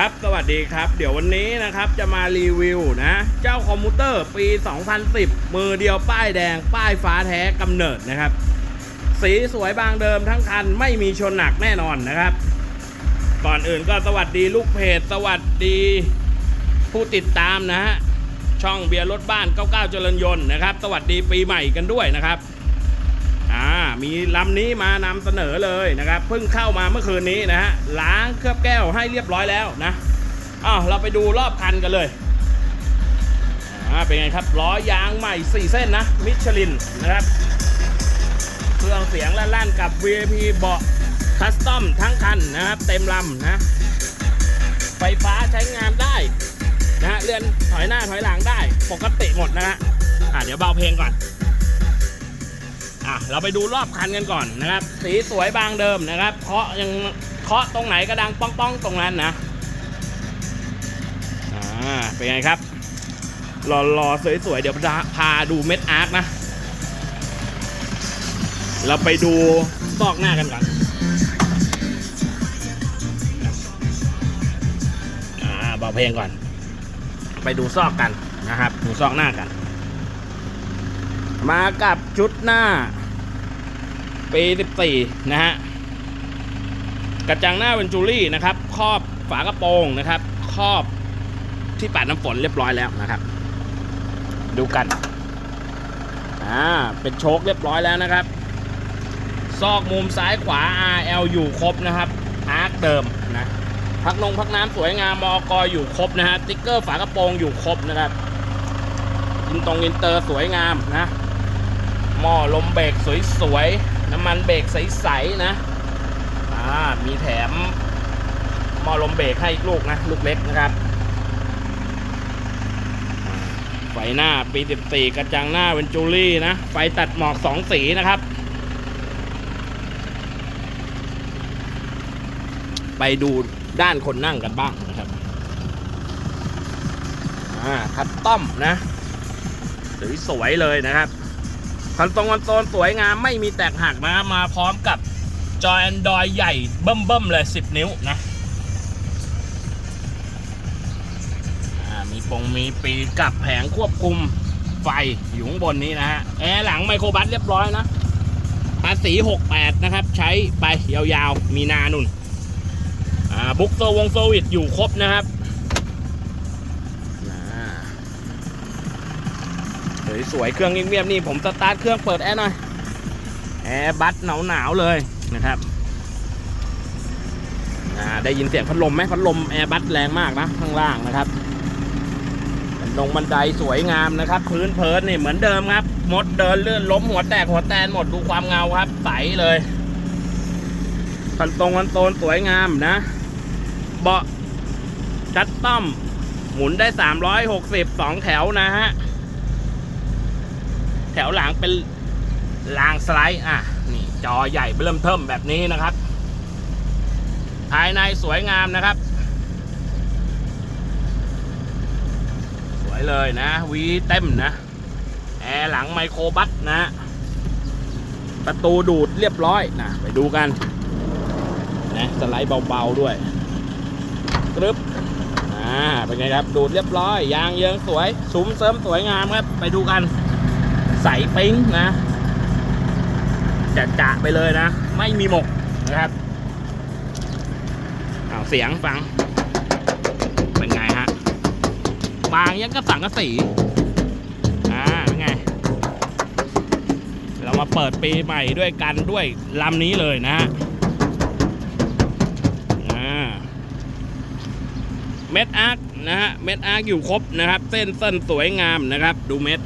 ครับ สวัสดีครับ เดี๋ยววันนี้นะครับจะมารีวิวนะ เจ้าคอมพิวเตอร์ปี 2010 มือเดียวป้ายแดง ป้ายฟ้าแท้กำเนิดนะครับ สีสวยบางเดิมทั้งคันไม่มีชนหนักแน่นอนนะครับ ก่อนอื่นก็สวัสดีลูกเพจ สวัสดีผู้ติดตามนะฮะ ช่องเบียร์รถบ้าน 99 เจริญยนต์นะครับ สวัสดีปีใหม่กันด้วยนะครับ มีลำนี้มานำเสนอเลยนะครับเพิ่งเข้ามาเมื่อคืนนี้นะฮะล้างเคลือบแก้วให้เรียบร้อยแล้วนะอ้าวเราไปดูรอบคันกันเลยอ่าเป็นไงครับล้อยางใหม่ 4 เส้นนะมิชลินนะครับเครื่องเสียงและลั่นกับ VIP เบาะคัสตอมทั้งคันนะครับเต็มลำนะไฟฟ้าใช้งานได้นะฮะเลื่อนถอยหน้าถอยหลังได้ปกติหมดนะฮะอ่าเดี๋ยวเบาเพลงก่อน อะเราไปดูรอบคันกันก่อนนะครับ สีสวยบางเดิมนะครับเคาะยังเคาะตรงไหนก็ดังป้องป้องตรงนั้นนะอ่าเป็นไงครับรอรอสวยๆเดี๋ยวพาดูเม็ดอาร์คนะ เราไปดูซอกหน้ากันก่อนอ่าเบาเพลงก่อน ไปดูซอกกันนะครับ ดูซอกหน้ากัน มากับชุดหน้า ปี 14 นะฮะ กระจังหน้าเป็นจูรี่นะครับ ครอบฝากระโปรงนะครับ ครอบที่ปัดน้ำฝนเรียบร้อยแล้วนะครับ ดูกัน อ่า เป็นโชคเรียบร้อยแล้วนะครับ ซอกมุมซ้ายขวา RL อยู่ครบนะครับ อาร์คเดิมนะ พักนงพักน้ำสวยงามมอกอยู่ครบนะฮะ ติ๊กเกอร์ฝากระโปรงอยู่ครบนะครับอินตรงอินเตอร์สวยงามนะ หม้อลมเบรกสวยๆ น้ำมันเบรกใสๆนะ อ่า มีแถมหม้อลมเบรกให้อีกลูกนะ ลูกเล็กนะครับ ไฟหน้าปี 14 กระจังหน้าเป็นจูลี่นะ ไฟตัดหมอกสองสีนะครับ ไปดูด้านคนนั่งกันบ้างนะครับ อ่าคัดต้อมนะ สวยๆเลยนะครับ คอนโซลคอนโซลสวยงามไม่มีแตกหักนะมาพร้อมกับจอ Android ใหญ่เบิ่มๆเลย 10 นิ้วนะมีปงมีปีกับแผงควบคุมไฟอยู่ข้างบนนี้นะฮะแอร์หลังไมโครบัสเรียบร้อยนะภาษี 68 นะครับ ใช้ไปยาวๆ มีนานุ่นอ่าบุ๊กโซวงโซวิตอยู่ครบนะครับอ่า สวยๆเครื่องเงียบๆนี่ผมสตาร์ทเครื่องเปิดแอร์หน่อยแอร์บัสหนาวๆเลยนะครับได้ยินเสียงพัดลมไหมพัดลมแอร์บัสแรงมากนะข้างล่างนะครับลงบันไดสวยงามนะครับ พื้นเพิร์นนี่เหมือนเดิมครับ มดเดินเลื่อนล้มหัวแตกหัวแตนหมดดูความเงาครับใสเลยคันตรงคันโซนสวยงามนะ เบาะชัดต้อม หมุนได้ 360 2 แถวนะฮะ แถวหลังเป็นรางสไลด์อะนี่จอใหญ่เริ่มเทิมแบบนี้นะครับ ภายในสวยงามนะครับ สวยเลยนะวีเต็มนะแอร์หลังไมโครบัสนะ ประตูดูดเรียบร้อยนะไปดูกันนะสไลด์เบาๆด้วยกรึบอ่าเป็นไงครับ ดูดเรียบร้อย ยางเยิงสวยซุ้มเสริมสวยงามครับ ไปดูกัน ใสปิ้งนะจะจะไปเลยนะ ไม่มีหมกนะครับเอาเสียงฟัง เป็นไงฮะบางยังกระสังกระสีอ่าเป็นไง เรามาเปิดปีใหม่ด้วยกันด้วยลำนี้เลยนะฮะอ่าเม็ดอาร์คนะฮะ เม็ดอาร์คอยู่ครบนะครับ เส้นเส้นสวยงามนะครับ ดูเม็ด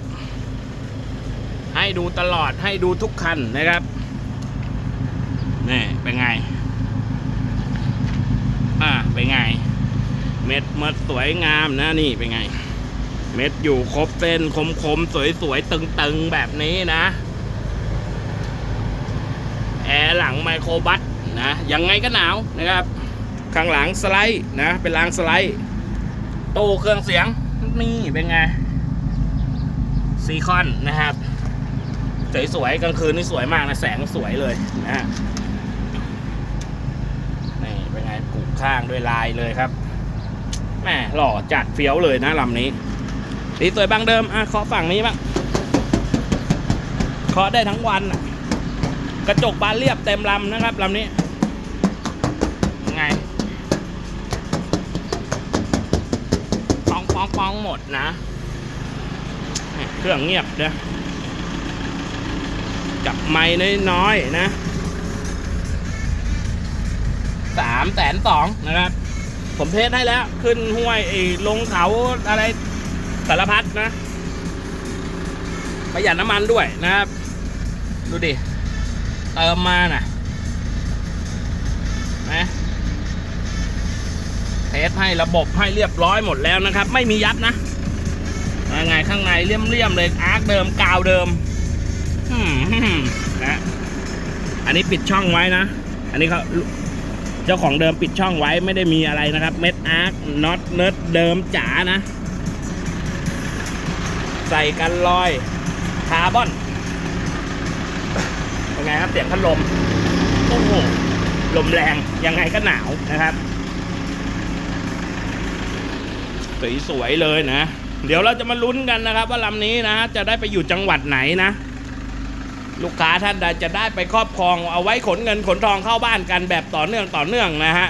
ให้ดูตลอดให้ดูทุกคันนะครับนี่เป็นไง อ่าเป็นไง เม็ดเม็ดสวยงามนะนี่เป็นไง เม็ดอยู่ครบเส้นคมคมสวยสวยตึงตึงๆแบบนี้นะแอร์หลังไมโครบัสนะยังไงก็หนาวนะครับ ข้างหลังสไลด์นะเป็นรางสไลด์ตู้เครื่องเสียงนี่เป็นไงซีคอนนะครับ สวยๆกลางคืนนี่สวยมากนะแสงสวยเลยนะฮะนี่เป็นไงผูกข้างด้วยลายเลยครับหม่หล่อจัดเฟี้ยวเลยนะลำนี้สีสวยบางเดิมอะขอฝั่งนี้บ้างขอได้ทั้งวันอะกระจกบานเรียบเต็มลำนะครับลำนี้ยังไงปองปองปองหมดนะ เครื่องเงียบเด้อ จับไม้น้อยๆนะสามแสนสองนะครับ ผมเทสให้แล้ว ขึ้นห้วยไอ้ลงเขาอะไรสารพัดนะ ประหยัดน้ำมันด้วยนะครับ ดูดิ เติมมาน่ะนะเทสให้ระบบให้เรียบร้อยหมดแล้วนะครับ ไม่มียับนะยังไงข้างในเลี่ยมๆเลยอาร์คเดิมกาวเดิม นะอันนี้ปิดช่องไว้นะ อันนี้เขาเจ้าของเดิมปิดช่องไว้ไม่ได้มีอะไรนะครับ เม็ดอาร์คน็อตเนิร์ดเดิมจ๋านะ ใส่กันลอยคาร์บอนเป็นไงครับเสียงพัดลม โอ้โห ลมแรงยังไงก็หนาวนะครับ สวยๆเลยนะ เดี๋ยวเราจะมาลุ้นกันนะครับ ว่าลำนี้นะ จะได้ไปอยู่จังหวัดไหนนะ ลูกค้าท่านใดจะได้ไปครอบครองเอาไว้ขนเงินขนทองเข้าบ้านกันแบบต่อเนื่องต่อเนื่องนะฮะ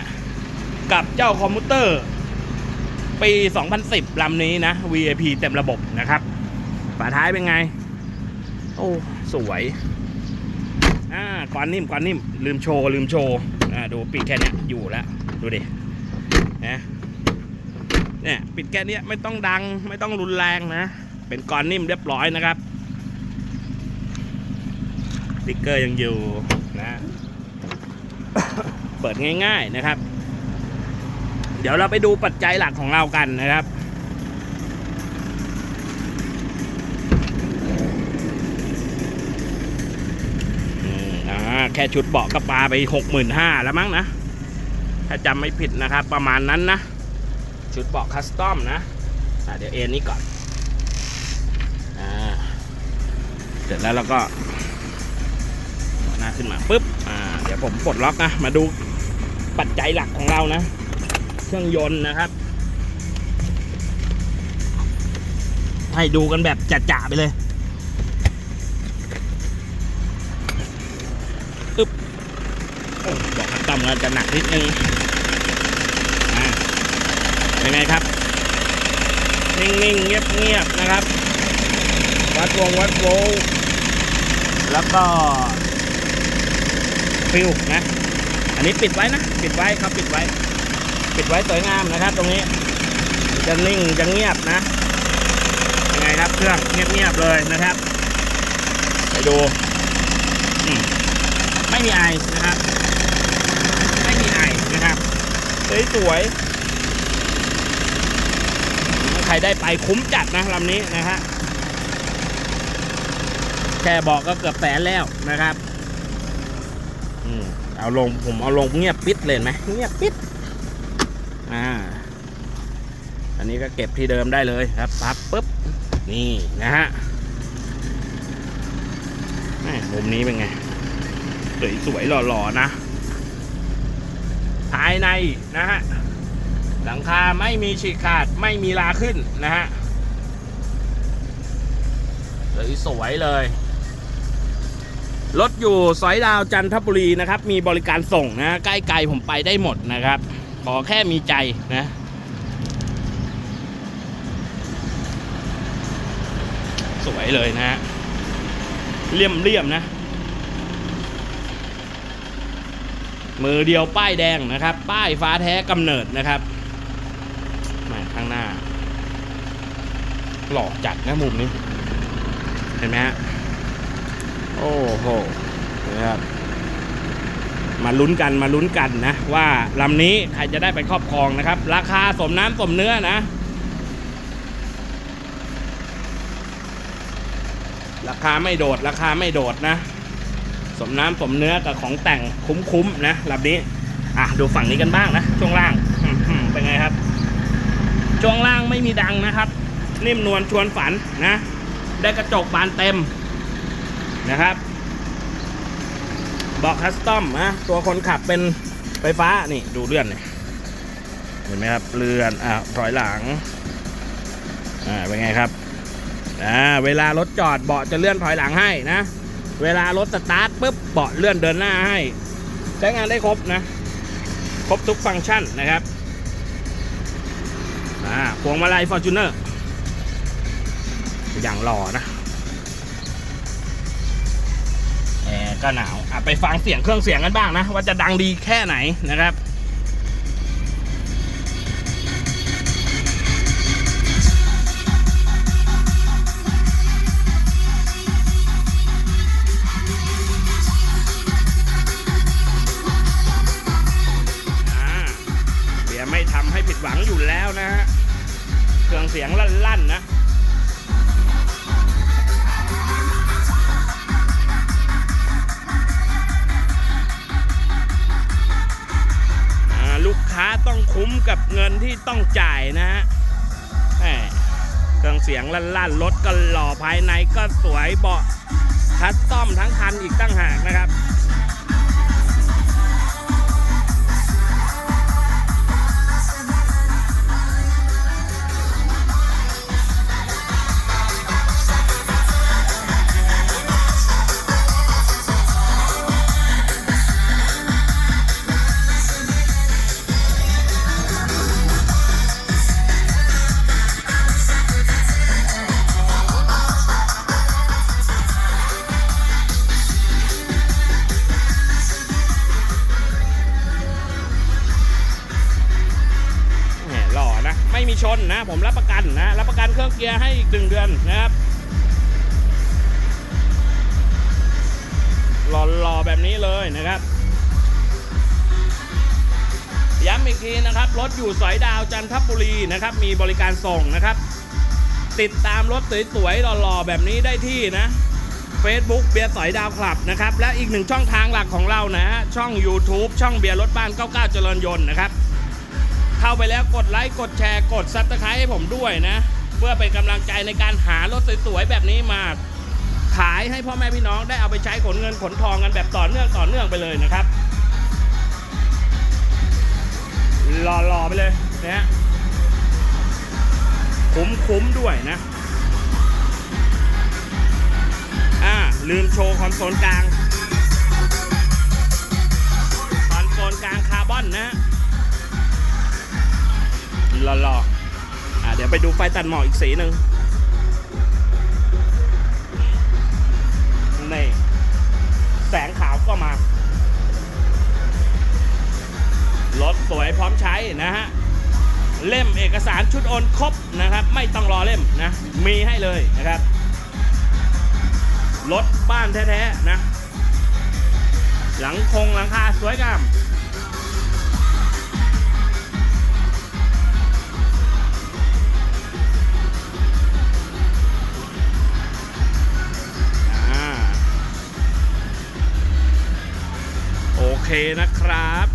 กับเจ้าคอมพิวเตอร์ ปี 2010ลำนี้นะ VIP เต็มระบบนะครับ ฝาท้ายเป็นไง โอ้สวยอ่าก้อนนิ่มก้อนนิ่ม ลืมโชว์ ลืมโชว์อ่าดูปิดแค่เนี้ยอยู่แล้ว ดูดินะเนี่ยปิดแค่เนี้ยไม่ต้องดังไม่ต้องรุนแรงนะ เป็นก้อนนิ่มเรียบร้อยนะครับ ติ๊กเกอร์ยังอยู่นะเปิดง่าย ๆนะครับ เดี๋ยวเราไปดูปัจจัยหลักของเรากันนะครับอ่าแค่ชุดเบาะก็ปลาไปหกหมื่นห้าแล้วมั้งนะ ถ้าจำไม่ผิดนะครับ ประมาณนั้นนะ ชุดเบาะคัสตอมนะอ่าเดี๋ยวเอ็นนี้ก่อนอ่าเสร็จแล้วเราก็ น้าขึ้นมาปุ๊บอ่าเดี๋ยวผมปลดล็อกนะมาดูปัจจัยหลักของเรานะ เครื่องยนต์นะครับ ให้ดูกันแบบจะๆไปเลยโอ้บอกคัสตอมเราจะหนักนิดนึงอ่าเป็นไงครับ นิ่งๆ เงียบๆ นะครับ วัดวงวัดโวแล้วก็ ฟิวนะ อันนี้ปิดไว้นะ ปิดไว้ครับปิดไว้ ปิดไว้สวยงามนะครับ ตรงนี้ จะนิ่งจะเงียบนะยังไงครับเครื่องเงียบๆเลยนะครับ ไปดู ไม่มีไอนะครับ ไม่มีไอนะครับสวยใครได้ไปคุ้มจัดนะลำนี้นะฮะแค่บอกก็เกือบแสนแล้วนะครับ เอาลงผมเอาลงเงียบปิดเลยไหมเงียบปิดอ่าอันนี้ก็เก็บที่เดิมได้เลยครับพับปุ๊บนี่นะฮะม่มุมนี้เป็นไง สวยๆหล่อๆนะ ภายในนะฮะ หลังคาไม่มีฉีกขาดไม่มีลาขึ้นนะฮะสวยๆเลย รถอยู่สอยดาวจันทบุรีนะครับ มีบริการส่งนะใกล้ไกลผมไปได้หมดนะครับ ขอแค่มีใจนะสวยเลยนะฮะเลี่ยมเลี่ยมๆนะ มือเดียวป้ายแดงนะครับ ป้ายฟ้าแท้กำเนิดนะครับมาข้างหน้า หล่อจัดนะมุมนี้ เห็นไหมฮะ โอ้โหนะครับมาลุ้นกันมาลุ้นกันนะ ว่าลำนี้ใครจะได้ไปครอบครองนะครับ ราคาสมน้ำสมเนื้อนะ ราคาไม่โดดราคาไม่โดดนะ สมน้ำสมเนื้อกับของแต่งคุ้มๆนะลำนี้อะดูฝั่งนี้กันบ้างนะช่วงล่างเป็นไงครับ ช่วงล่างไม่มีดังนะครับ นิ่มนวลชวนฝันนะ ได้กระจกบานเต็ม นะครับเบาะคัสตอมนะตัวคนขับเป็นไฟฟ้านี่ดูเลื่อนนี่เห็นไหมครับเลื่อนอะถอยหลังอ่าเป็นไงครับอ่าเวลารถจอดเบาะจะเลื่อนถอยหลังให้นะ เวลารถสตาร์ทปุ๊บเบาะเลื่อนเดินหน้าให้ใช้งานได้ครบนะ ครบทุกฟังก์ชันนะครับอ่าพวงมาลัยฟอร์จูเนอร์อย่างหล่อนะ ก็หนาวอะไปฟังเสียงเครื่องเสียงกันบ้างนะ ว่าจะดังดีแค่ไหนนะครับ กค้าต้องคุ้มกับเงินที่ต้องจ่ายนะฮะเครื่องเสียงลั่นๆรถก็หล่อภายในก็สวยเบาะคัสตอมทั้งคันอีกตั้งหากนะครับ หนึ่งเดือนนะครับหล่อๆแบบนี้เลยนะครับย้ำอีกทีนะครับรถอยู่สอยดาวจันทบุรีนะครับ มีบริการส่งนะครับ ติดตามรถสวยๆหล่อๆแบบนี้ได้ที่นะ Facebook เบียร์สอยดาวคลับนะครับ และอีกหนึ่งช่องทางหลักของเรานะฮะช่อง YouTube ช่องเบียร์รถบ้าน 99 เจริญยนต์นะครับ เข้าไปแล้วกดไลค์กดแชร์กดซับสไครต์ให้ผมด้วยนะ เพื่อเป็นกำลังใจในการหารถสวยๆแบบนี้มาขายให้พ่อแม่พี่น้องได้เอาไปใช้ขนเงินขนทองกันแบบต่อเนื่องต่อเนื่องไปเลยนะครับรอๆไปเลยนะฮะคุ้มๆด้วยนะอ่าลืมโชว์คอนโซลกลาง ไปดูไฟตัดหมอกอีกสีหนึ่งนี่แสงขาวก็มา รถสวยพร้อมใช้นะฮะ เล่มเอกสารชุดโอนครบนะครับ ไม่ต้องรอเล่มนะ มีให้เลยนะครับ รถบ้านแท้ ๆ นะ หลังคงหลังคาสวยงาม เคนะครับ